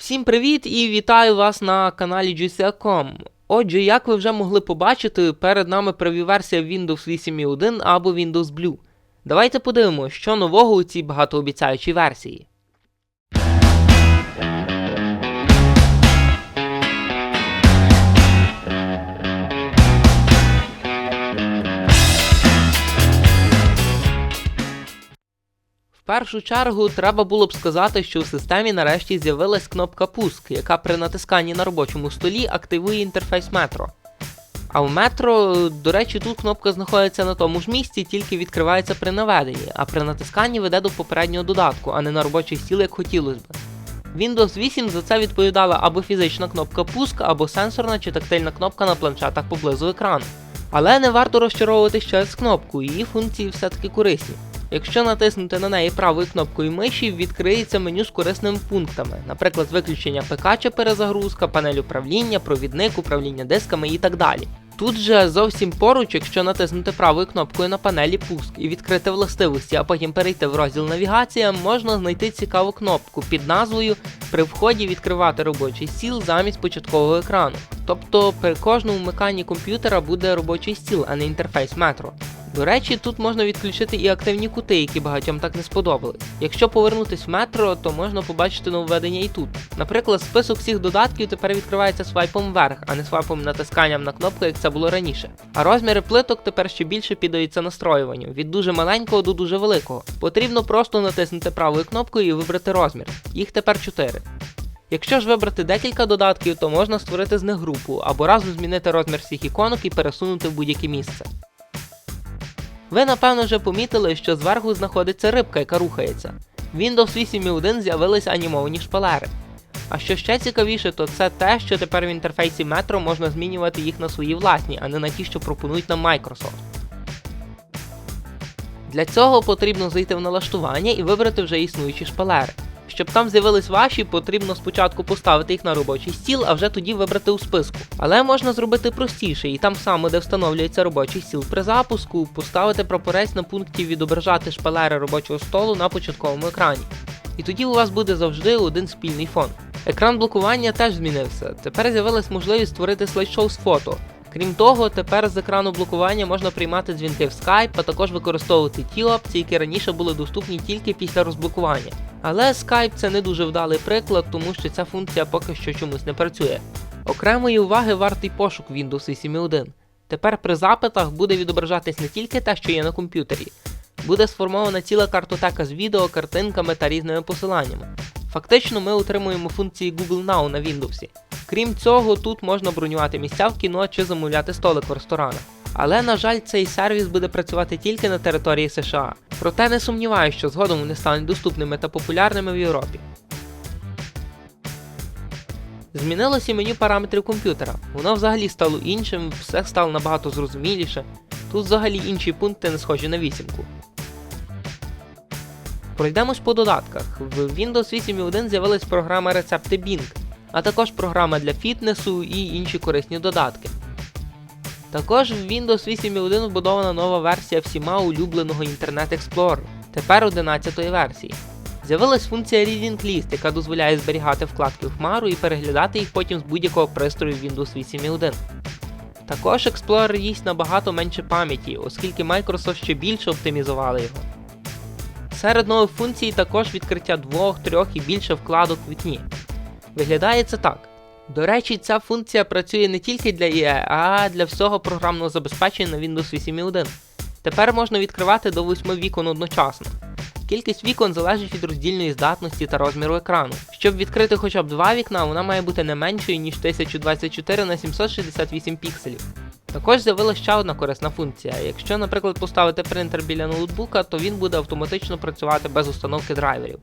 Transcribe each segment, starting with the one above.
Всім привіт і вітаю вас на каналі GCA.com. Отже, як ви вже могли побачити, перед нами прев'ю-версія Windows 8.1 або Windows Blue. Давайте подивимося, що нового у цій багатообіцяючій версії. Першу чергу треба було б сказати, що у системі нарешті з'явилась кнопка пуск, яка при натисканні на робочому столі активує інтерфейс метро. А в метро, до речі, тут кнопка знаходиться на тому ж місці, тільки відкривається при наведенні, а при натисканні веде до попереднього додатку, а не на робочий стіл, як хотілося б. Windows 8 за це відповідала або фізична кнопка пуск, або сенсорна чи тактильна кнопка на планшетах поблизу екрану. Але не варто розчаровуватись через кнопку, її функції все-таки корисні. Якщо натиснути на неї правою кнопкою миші, відкриється меню з корисними пунктами, наприклад, виключення ПК чи перезагрузка, панель управління, провідник, управління дисками і так далі. Тут же зовсім поруч, якщо натиснути правою кнопкою на панелі пуск і відкрити властивості, а потім перейти в розділ навігація, можна знайти цікаву кнопку під назвою При вході відкривати робочий стіл замість початкового екрану. Тобто при кожному вмиканні комп'ютера буде робочий стіл, а не інтерфейс метро. До речі, тут можна відключити і активні кути, які багатьом так не сподобались. Якщо повернутись в метро, то можна побачити нововведення і тут. Наприклад, список всіх додатків тепер відкривається свайпом вверх, а не свайпом натисканням на кнопку, як це було раніше. А розміри плиток тепер ще більше піддаються настроюванню від дуже маленького до дуже великого. Потрібно просто натиснути правою кнопкою і вибрати розмір. Їх тепер 4. Якщо ж вибрати декілька додатків, то можна створити з них групу або разом змінити розмір всіх іконок і пересунути в будь-яке місце. Ви напевно вже помітили, що зверху знаходиться рибка, яка рухається. В Windows 8.1 з'явилися анімовані шпалери. А що ще цікавіше, то це те, що тепер в інтерфейсі Metro можна змінювати їх на свої власні, а не на ті, що пропонують нам Microsoft. Для цього потрібно зайти в налаштування і вибрати вже існуючі шпалери. Щоб там з'явились ваші, потрібно спочатку поставити їх на робочий стіл, а вже тоді вибрати у списку. Але можна зробити простіше, і там саме, де встановлюється робочий стіл при запуску, поставити прапорець на пункті відображати шпалери робочого столу на початковому екрані. І тоді у вас буде завжди один спільний фон. Екран блокування теж змінився. Тепер з'явилась можливість створити слайд-шоу з фото. Крім того, тепер з екрану блокування можна приймати дзвінки в Skype, а також використовувати ті опції, які раніше були доступні тільки після розблокування. Але Skype це не дуже вдалий приклад, тому що ця функція поки що чомусь не працює. Окремої уваги вартий пошук Windows 8.1. Tепер при запитах буде відображатись не тільки те, що є на комп'ютері, буде сформована ціла картотека з відео, картинками та різними посиланнями. Фактично, ми отримуємо функції Google Now на Windows. Крім цього, тут можна бронювати місця в кіно чи замовляти столик в ресторанах. Але, на жаль, цей сервіс буде працювати тільки на території США. Проте не сумніваюся, що згодом вони стануть доступними та популярними в Європі. Змінилося меню параметрів комп'ютера. Воно взагалі стало іншим, все стало набагато зрозуміліше. Тут взагалі інші пункти не схожі на вісімку. Пройдемось по додатках. В Windows 8.1 з'явилась програма рецепти Bing, а також програма для фітнесу і інші корисні додатки. Також в Windows 8.1 вбудована нова версія всіма улюбленого Internet Explorer, тепер 11 версії. З'явилась функція Reading List, яка дозволяє зберігати вкладки в хмару і переглядати їх потім з будь-якого пристрою Windows 8.1. Також Explorer їсть набагато менше пам'яті, оскільки Microsoft ще більше оптимізували його. Серед нових функцій також відкриття двох, трьох і більше вкладок в вікні. Виглядає це так. До речі, ця функція працює не тільки для IE, а для всього програмного забезпечення на Windows 8.1. Тепер можна відкривати до 8 вікон одночасно. Кількість вікон залежить від роздільної здатності та розміру екрану. Щоб відкрити хоча б два вікна, вона має бути не меншою, ніж 1024 на 768 пікселів. Також з'явилася ще одна корисна функція. Якщо, наприклад, поставити принтер біля ноутбука, то він буде автоматично працювати без установки драйверів.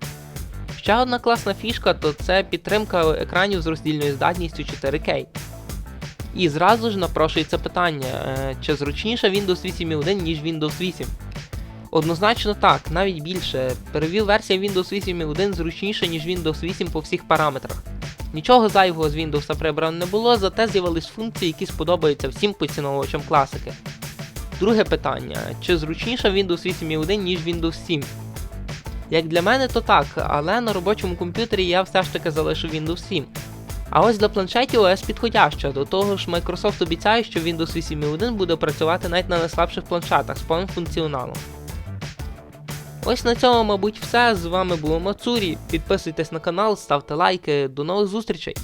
Ще одна класна фішка то це підтримка екранів з роздільною здатністю 4К. І зразу ж напрошується питання, е, чи зручніша Windows 8.1, ніж Windows 8. Однозначно так, навіть більше. Перевів версія Windows 8.1 зручніша, ніж Windows 8 по всіх параметрах. Нічого зайвого з Windows прибрано не було, зате з'явились функції, які сподобаються всім поціновувачам класики. Друге питання: чи зручніша Windows 8.1, ніж Windows 7? Як для мене, то так, але на робочому комп'ютері я все ж таки залишу Windows 7. А ось для планшетів ОС підходяща, до того ж Microsoft обіцяє, що Windows 8.1 буде працювати навіть на найслабших планшетах з повним функціоналом. Ось на цьому, мабуть, все. З вами було Мацурі. Підписуйтесь на канал, ставте лайки. До нових зустрічей!